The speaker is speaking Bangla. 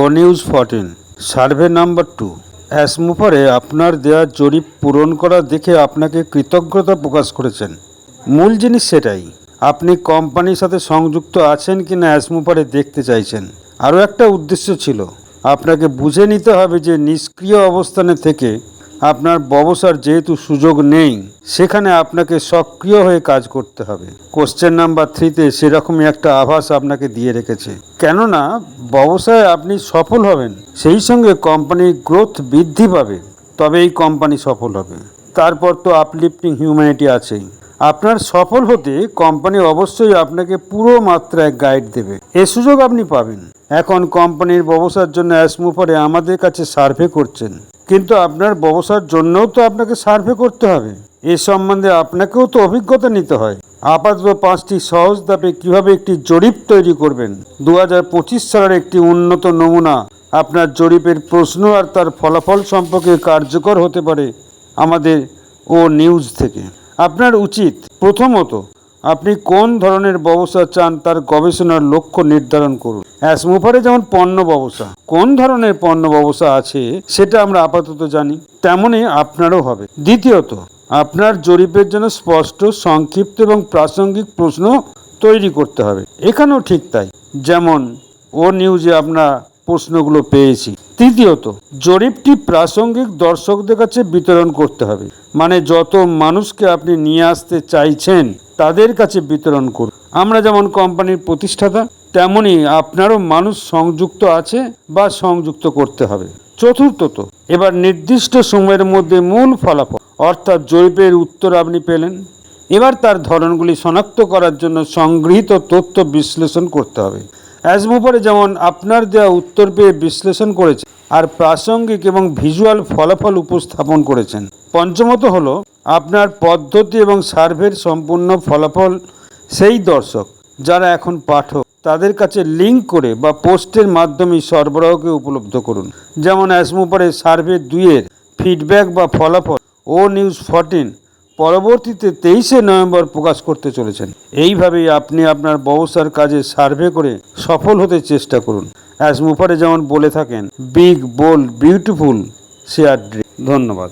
ও news fourteen, survey number two. অ্যাসমুফারে আপনার দেয়া জরিপ পূরণ করা দেখে আপনাকে কৃতজ্ঞতা প্রকাশ করেছেন। মূল জিনিস সেটাই, আপনি কোম্পানির সাথে সংযুক্ত আছেন কি না অ্যাসমুফারে দেখতে চাইছেন। আরও একটা উদ্দেশ্য ছিল, আপনাকে বুঝে নিতে হবে যে নিষ্ক্রিয় অবস্থানে থেকে আপনার ব্যবসার যেহেতু সুযোগ নেই, সেখানে আপনাকে সক্রিয় হয়ে কাজ করতে হবে। কোশ্চেন নাম্বার থ্রিতে সেরকমই একটা আভাস আপনাকে দিয়ে রেখেছে। কেননা, ব্যবসায় আপনি সফল হবেন, সেই সঙ্গে কোম্পানির গ্রোথ বৃদ্ধি পাবে তবে এই কোম্পানি সফল হবে। তারপর তো আপলিফটিং হিউম্যানিটি আছেই। আপনার সফল হতে কোম্পানি অবশ্যই আপনাকে পুরো মাত্রায় গাইড দেবে। এ সুযোগ আপনি পাবেন। এখন কোম্পানির ব্যবসার জন্য অ্যাসমুফারে আমাদের কাছে সার্ভে করছেন। কিন্তু আপনার ব্যবসার জন্যও তো আপনাকে সার্ভে করতে হবে। এ সম্বন্ধে আপনাকেও তো অভিজ্ঞতা নিতে হয়। আপাতত পাঁচটি সহজ ধাপে কীভাবে একটি জরিপ তৈরি করবেন? দু হাজার পঁচিশ সালের একটি উন্নত নমুনা আপনার জরিপের প্রশ্ন আর তার ফলাফল সম্পর্কে কার্যকর হতে পারে আমাদের ও নিউজ থেকে। আপনার উচিত প্রথমত আপনি কোন ধরনের ব্যবসা চান তার গবেষণার লক্ষ্য নির্ধারণ করুন। অ্যাসমোফারে যেমন পণ্য ব্যবসা, কোন ধরনের পণ্য ব্যবসা আছে সেটা আমরা আপাতত জানি, তেমনই আপনারও হবে। দ্বিতীয়ত, আপনার জরিপের জন্য স্পষ্ট, সংক্ষিপ্ত এবং প্রাসঙ্গিক প্রশ্ন তৈরি করতে হবে। এখানেও ঠিক তাই, যেমন, ও নিউজে আমরা প্রশ্নগুলো পেয়েছি। তৃতীয়ত, জরিপটি প্রাসঙ্গিক দর্শকদের কাছে বিতরণ করতে হবে। মানে যত মানুষকে আপনি নিয়ে আসতে চাইছেন তাদের কাছে বিতরণ করুন। আমরা যেমন কোম্পানির প্রতিষ্ঠাতা, তেমনি আপনারও মানুষ সংযুক্ত আছে বা সংযুক্ত করতে হবে। চতুর্থত, এবার নির্দিষ্ট সময়ের মধ্যে মূল ফলাফল, অর্থাৎ জরিপের উত্তর আপনি পেলেন। এবার তার ধরনগুলি শনাক্ত করার জন্য সংগৃহীত তথ্য বিশ্লেষণ করতে হবে। অ্যাজমুপারে যেমন আপনার দেওয়া উত্তর পেয়ে বিশ্লেষণ করেছে, আর প্রাসঙ্গিক এবং ভিজুয়াল ফলাফল উপস্থাপন করেছেন। পঞ্চমত হলো আপনার পদ্ধতি এবং সার্ভের সম্পূর্ণ ফলাফল সেই দর্শক, যারা এখন পাঠক। তাদের কাছে লিঙ্ক করে বা পোস্টের মাধ্যমে সরবরাহকে উপলব্ধ করুন। যেমন অ্যাসমোপারে সার্ভে দুইয়ের ফিডব্যাক বা ফলাফল ও নিউজ ফরটিন পরবর্তীতে তেইশে নভেম্বর প্রকাশ করতে চলেছেন। এইভাবেই আপনি আপনার ব্যবসার কাজে সার্ভে করে সফল হতে চেষ্টা করুন। অ্যাসমুফারে যেমন বলে থাকেন, big, bold, beautiful, share dream. ধন্যবাদ।